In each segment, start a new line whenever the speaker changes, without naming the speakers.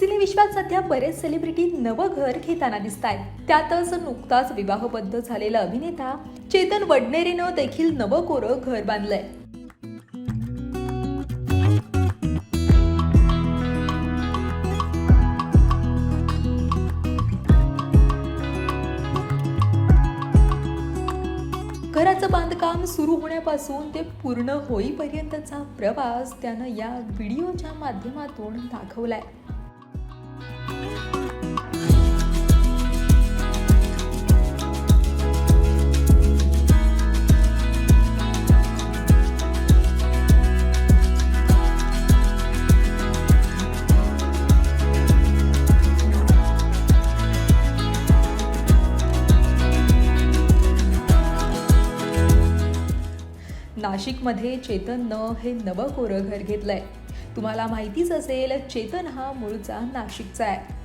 सिनेविश्वात सध्या बरेच सेलिब्रिटी नवं घर घेताना दिसत आहेत त्यातच नुकताच विवाहबद्ध झालेला अभिनेता चेतन वडनेरेनं देखील नवं कोरं घर बांधलंय. घराचं बांधकाम सुरू होण्यापासून ते पूर्ण होईपर्यंतचा प्रवास त्यानं या व्हिडिओच्या माध्यमातून दाखवलाय. नाशिकमध्ये चेतननं हे नवं कोरं घर घेतलंय. तुम्हाला माहितीच असेल चेतन हा मूळचा नाशिकचा आहे.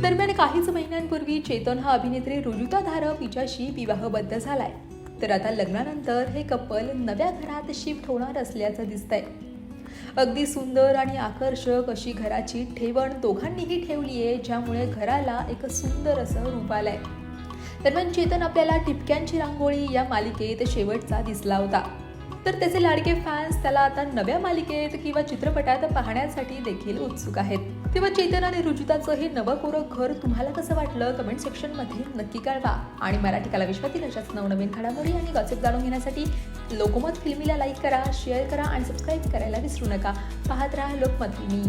दरम्यान काहीच महिन्यांपूर्वी चेतन हा अभिनेत्री रुजुता धारप हिच्याशी विवाहबद्ध झालाय. तर आता लग्नानंतर हे कपल नव्या घरात शिफ्ट होणार असल्याचं दिसतंय. अगदी सुंदर आणि आकर्षक अशी घराची ठेवण दोघांनीही ठेवली आहे ज्यामुळे घराला एक सुंदर असं रूप आलंय. दरम्यान चेतन आपल्याला टिपक्यांची रांगोळी या मालिकेत शेवटचा दिसला होता. तर त्याचे लाडके फॅन्स त्याला आता नव्या मालिकेत किंवा चित्रपटात पाहण्यासाठी देखील उत्सुक आहेत. तेव्हा चेतन आणि रुजिताचं हे नवं कोरं घर तुम्हाला कसं वाटलं? कमेंट सेक्शनमध्ये नक्की कळवा. आणि मराठी कला विश्वातील अशाच नवनवीन घडामोडी आणि गॉसिप जाणून घेण्यासाठी लोकमत फिल्मीला लाईक करा शेअर करा आणि सबस्क्राईब करायला विसरू नका. पाहत राहा लोकमत फिल्मी